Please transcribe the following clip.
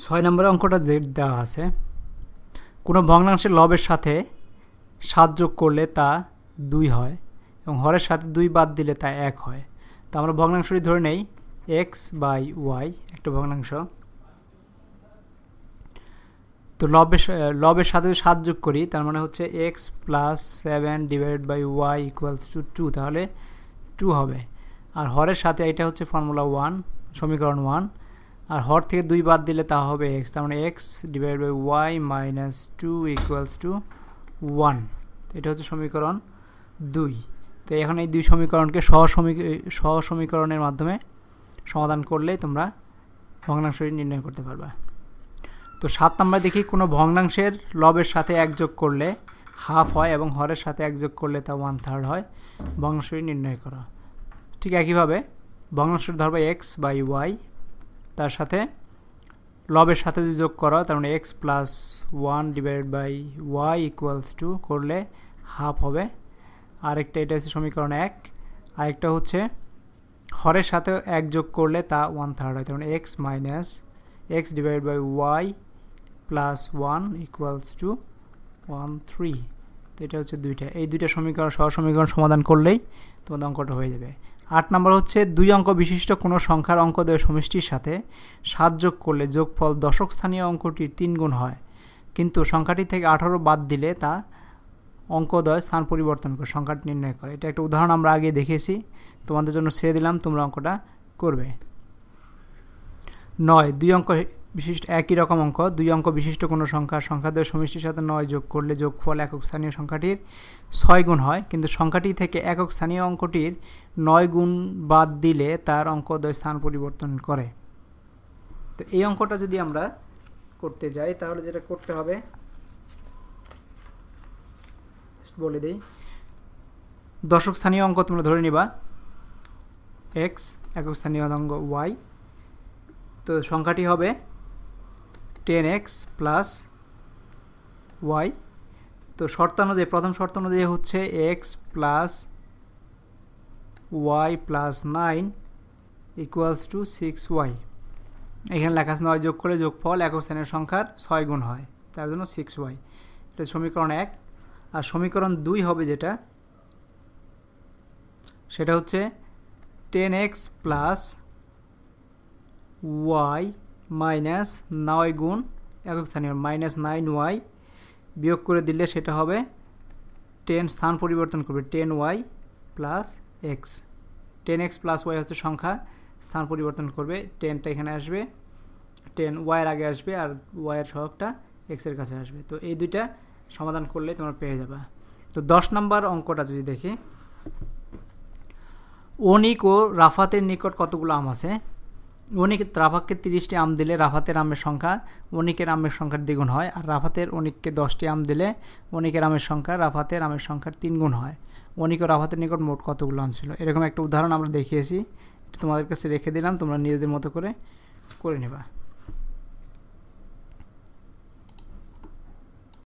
ছয় নম্বরের অঙ্কটা দেওয়া আছে। কোনো ভগ্নাংশের লবের সাথে সাত যোগ করলে তা দুই হয় এবং হরের সাথে দুই বাদ দিলে তা এক হয়। তো আমরা ভগ্নাংশটি ধরে নেই। এক্স বাই ওয়াই একটা ভগ্নাংশ। তো লবের লবের সাথে সাত যোগ করি, তার মানে হচ্ছে x plus seven divided by y equals two two তাহলে টু হবে। আর হরের সাথে এটা হচ্ছে ফর্মুলা ওয়ান সমীকরণ ওয়ান আর হর থেকে দুই বাদ দিলে তা হবে এক্স তার মানে x divide by y minus two equals two one এটা হচ্ছে সমীকরণ দুই। তো এখন এই দুই সমীকরণকে সহ সহ সমীকরণের মাধ্যমে সমাধান করলেই তোমরা ভগ্নাংশটি নির্ণয় করতে পারবা। তো সাত নম্বর দেখি কোনো ভগ্নাংশের লবের সাথে এক যোগ করলে হাফ হয় এবং হরের সাথে এক যোগ করলে তা ওয়ান থার্ড হয়। ভগ্নাংশটি নির্ণয় করা। ঠিক একইভাবে ভগ্নাংশটি ধরবে এক্স বাই ওয়াই তার সাথে লবের সাথে যদি যোগ করো, তার মানে x plus one divide by y equals two করলে হাফ হবে। আরেকটা এটা হচ্ছে সমীকরণ এক। আরেকটা হচ্ছে হরের সাথে এক যোগ করলে তা ওয়ান থার্ড হয়, তার মানে x minus x divide by y plus one equals two one three তো এটা হচ্ছে দুইটা। এই দুইটা সমীকরণ সহ সমীকরণ সমাধান করলেই তোমাদের অঙ্কটা হয়ে যাবে। আট নম্বর হচ্ছে, দুই অঙ্ক বিশিষ্ট কোনো সংখ্যার অঙ্কদয় সমষ্টির সাথে সাত যোগ করলে যোগফল দশক স্থানীয় অঙ্কটির তিন গুণ হয়। কিন্তু সংখ্যাটি থেকে আঠারো বাদ দিলে তা অঙ্কদয় স্থান পরিবর্তন করে, সংখ্যাটি নির্ণয় করে। এটা একটা উদাহরণ আমরা আগে দেখেছি তোমাদের জন্য ছেড়ে দিলাম, তোমরা অঙ্কটা করবে। নয়, দুই অঙ্ক বিশিষ্ট একই রকম অঙ্ক। দুই অঙ্ক বিশিষ্ট কোনো সংখ্যা, সংখ্যাদের সমষ্টির সাথে নয় যোগ করলে যোগফল একক স্থানীয় সংখ্যাটির ছয় গুণ হয়। কিন্তু সংখ্যাটি থেকে একক স্থানীয় অঙ্কটির নয় গুণ বাদ দিলে তার অঙ্কদয় স্থান পরিবর্তন করে। তো এই অঙ্কটা যদি আমরা করতে যাই, তাহলে যেটা করতে হবে বলে দিই, দশক স্থানীয় অঙ্ক তোমরা ধরে নিবা। এক্স একক স্থানীয় অঙ্ক ওয়াই তো সংখ্যাটি হবে টেন এক্স প্লাস ওয়াই তো শর্ত অনুযায়ী, প্রথম শর্ত অনুযায়ী হচ্ছে x plus y plus nine equals two six y এখানে লেখা আছে নয় যোগ করে যোগফল একক শ্রেণির সংখ্যার ছয় গুণ হয়, তার জন্য সিক্স ওয়াই এটা সমীকরণ এক। আর সমীকরণ দুই হবে যেটা, সেটা হচ্ছে ten x plus y minus নয় গুণ একক স্থানীয়, মাইনাস নাইন ওয়াই বিয়োগ করে দিলে সেটা হবে টেন স্থান পরিবর্তন করবে, ten y plus x. Ten x plus y হচ্ছে সংখ্যা, স্থান পরিবর্তন করবে, টেনটা এখানে আসবে, টেন ওয়াইয়ের আগে আসবে আর ওয়াইয়ের সহগটা এক্সের কাছে আসবে। তো এই দুইটা সমাধান করলে তোমরা পেয়ে যাবে। তো দশ নম্বর অঙ্কটা যদি দেখি অনিক ও রাফাতের নিকট কতগুলো আম আছে? অনিক রাফাককে তিরিশটি আম দিলে রাফাতের আমের সংখ্যা অনিকের আমের সংখ্যার দ্বিগুণ হয়, আর রাফাতের অনিককে দশটি আম দিলে অনিকের আমের সংখ্যা রাফাতের আমের সংখ্যার তিন গুণ হয়। অনিক ও রাফাতের নিকট মোট কতগুলো আম ছিল? এরকম একটা উদাহরণ আমরা দেখিয়েছি। তোমাদের কাছে রেখে দিলাম, তোমরা নিজেদের মতো করে করে নেবা।